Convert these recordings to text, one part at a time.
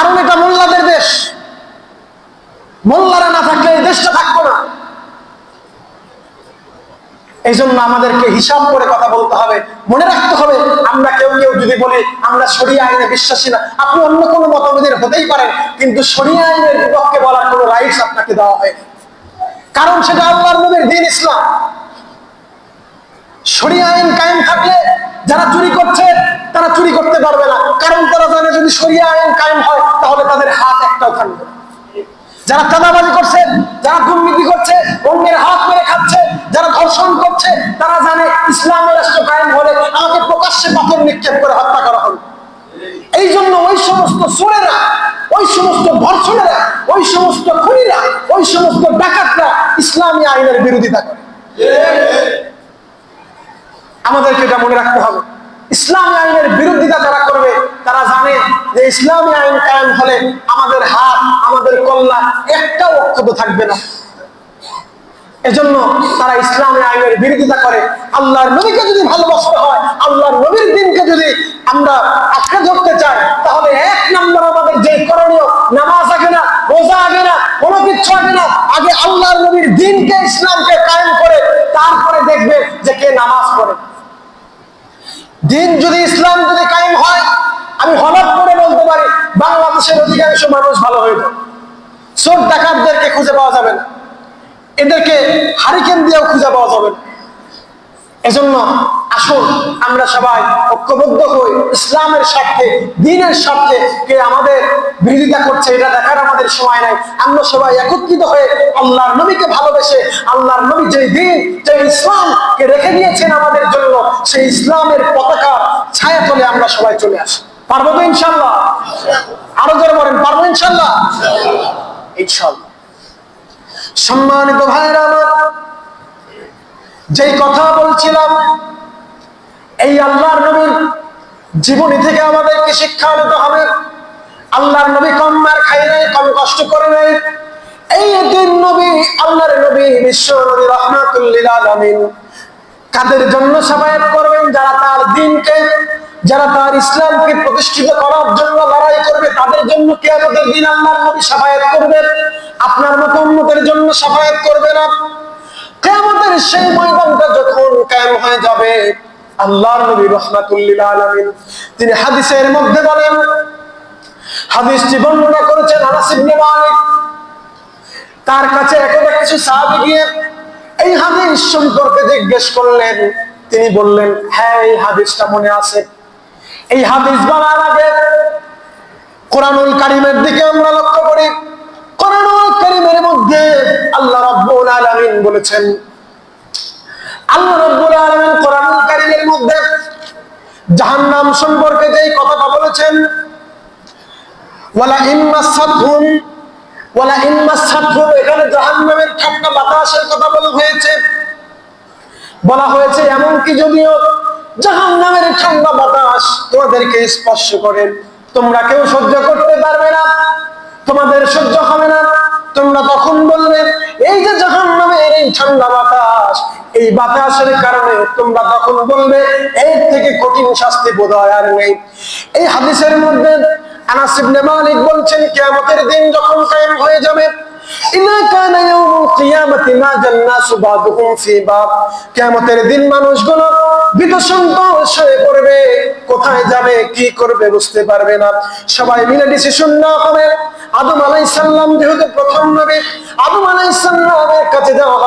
কারণ এটা মোল্লাদের দেশ। মোল্লারা না থাকলে এই দেশটা থাকতো না। এই জন্য আমাদেরকে হিসাব করে কথা বলতে হবে, মনে রাখতে হবে, আমরা কেউ কেউ যদি বলি, আমরা সরিয়া আইনে বিশ্বাসী না, আপনি অন্য কোনো মতভেদের হতেই পারেন, কিন্তু সরিয়া আইনের বিপক্ষে বলার কোনো রাইটস আপনাকে দেওয়া হয়নি। কারণ সেটা আল্লাহর নবীর দিন ইসলাম। সরিয়া আইন কায়েম থাকলে যারা চুরি করছে, তারা চুরি করতে পারবে না। কারণ তারা জানে যদি সরিয়া আইন কায়েম হয় যারা চাঁদাবাজি করছে, যারা দুর্নীতি করছে, অন্যের হাত মেরে খাচ্ছে, যারা ধর্ষণ করছে, তারা জানে ইসলামের রাষ্ট্র কায়েম হলে আমাকে প্রকাশ্যে পাথর নিক্ষেপ করে হত্যা করা হবে এই জন্য ওই সমস্ত ওই সমস্ত ওই সমস্ত খুনিরা, ওই সমস্ত ডাকাতরা ইসলামী আইনের বিরোধিতা করে। আমাদেরকে এটা মনে রাখতে হবে। ইসলামী আইনের বিরোধিতা যারা করবে তারা জানে যে ইসলামী আইন কায়েম হলে আমাদের হাত, আমাদের কল্লা একটাও অক্ষত থাকবে না। এজন্য তারা ইসলামী আইনের বিরোধিতা করে। আল্লাহর নবীকে যদি ভালোবাসতে হয়, আল্লাহর নবীর দিনকে যদি আমরা আঁকড়ে ধরতে চাই, তাহলে এক নম্বর আমাদের যে করণীয়, নামাজ আগে না, রোজা আগে না, কোনো কিচ্ছু আগে না, আগে আল্লাহর নবীর দিনকে ইসলামকে কায়েম করে, তারপরে দেখবে যে কে নামাজ পড়ে। দিন যদি ইসলাম যদি কায়েম হয় আমি হঠাৎ করে বলতে পারি বাংলাদেশের অধিকাংশ মানুষ ভালো হয়ে যাবে চোর ডাকাতদেরকে খুঁজে পাওয়া যাবে না। এদেরকে হারিকেন দিয়েও খুঁজে পাওয়া যাবে না। এজন্য আসুন আমরা সবাই ঐক্যবদ্ধ হই। ইসলামের স্বার্থে, দিনের স্বার্থে কে আমাদের বিরোধিতা করছে, এটা দেখার আমাদের সময় নাই। আমরা সবাই একত্রিত হয়ে আল্লাহর নবীকে ভালোবেসে, আল্লাহর নবী যে দিন যে ইসলামকে রেখে দিয়েছেন আমাদের জন্য, সেই ইসলামের পতাকা ছায়া তলে আমরা সবাই চলে আসি। পারব তো ইনশাল্লাহ। আরও জোরে বলেন, পারব ইনশাল্লাহ? ইনশাল্লাহ। সম্মানিত ভাইরা আমার, যেই কথা বলছিলাম, এই আল্লাহর নবীর জীবনী থেকে আমাদেরকে শিক্ষা নিতে হবে। আল্লাহর নবী কম মার খাই নাই, কম কষ্ট করে নাই। এই দিন নবী, আল্লাহর নবী বিশ্ব নবী রহমাতুল্লিল আলমিন কাদের জন্য সাবায়াত করবেন? যারা তার যারা তার ইসলামকে প্রতিষ্ঠিত করার জন্য লড়াই করবে, তাদের জন্য কে আমাদের দিন আল্লাহর নবী সাবায়াত করবেন। আপনার মতো উন্নতের জন্য সাবায়াত করবে না। কেয়ামতের সেই ময়দানটা যখন কায়েম হয়ে যাবে, আল্লাহর নবী রহমাতুল্লিল আলামিন, তিনি হাদিসের মধ্যে বলেন, হাদিসটি বর্ণনা করেছেন আনাস ইবনে মালিক। তার কাছে একদা কিছু সাহাবী গিয়ে এই হাদিস সম্পর্কে জিজ্ঞেস করলেন। তিনি বললেন হ্যাঁ এই হাদিসটা মনে আছে। এই হাদিস বলার আগে কোরআনুল কারিমের দিকে আমরা লক্ষ্য করি। কোরআনুল কারিমের মধ্যে আল্লাহ রাব্বুল আলামিন বলেছেন, আল্লাহ রাব্বুল আলামিন কোরআনুল কারিমের মধ্যে জাহান্নাম সম্পর্কে যেই কথাটা বলেছেন ওয়ালা ইম্মাসাতহুম ওয়ালা ইম্মাসাতহুম এখানে জাহান্নামের ঠান্ডা বাতাসের কথা বলা হয়েছে। বলা হয়েছে এমন কি যদিও জাহান্নামের ঠান্ডা বাতাস তোমাদেরকে স্পর্শ করে। তোমরা কেউ সহ্য করতে পারবে না, তোমাদের সহ্য হবে না। তোমরা তখন বলবে, এই যে জাহান্নামের এই ঠান্ডা বাতাস, এই বাতাসের কারণে তোমরা তখন বলবে, এর থেকে কঠিন শাস্তি বোধ হয় আর নেই। এই হাদিসের মধ্যে আনাস ইবনে মালিক বলছেন, কিয়ামতের দিন যখন কায়েম হয়ে যাবে ইয়াউমুল মা জান্নাসু বাদুহুম ফি কিয়ামতের দিন মানুষগুলো বিতসন্তোষ হয়ে পড়বে, কোথায় যাবে, কি করবে বুঝতে পারবে না। সবাই মিলে ডিসিশন না হবে। আদম আলাইহিস সালাম যেহেতু প্রথম নবী, আদম আলাইহিস সালামের কাছে যাওয়া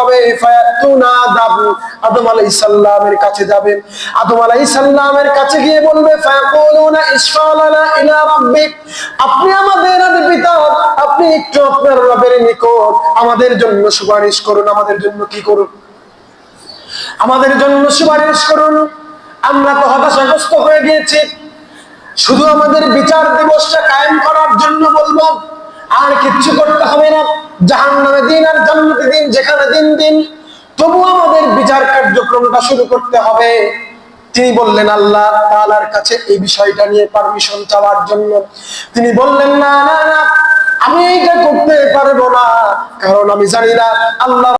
আমাদের আমাদের জন্য সুপারিশ করুন। আমাদের জন্য কি করুন? আমাদের জন্য সুপারিশ করুন। আমরা তো হতাশাগ্রস্ত হয়ে গিয়েছি। শুধু আমাদের বিচার দিবসটা কায়েম করার জন্য বলব, আর কিচ্ছু করতে হবে না। জাহান নামে দিন আর জান্নাতে দিন, যেখানে দিন দিন, তবু আমাদের বিচার কার্যক্রমটা শুরু করতে হবে। তিনি বললেন, আল্লাহ তালার কাছে এই বিষয়টা নিয়ে পারমিশন চাওয়ার জন্য। তিনি বললেন, না না না, আমি এইটা করতে পারব না, কারণ আমি জানি না আল্লাহ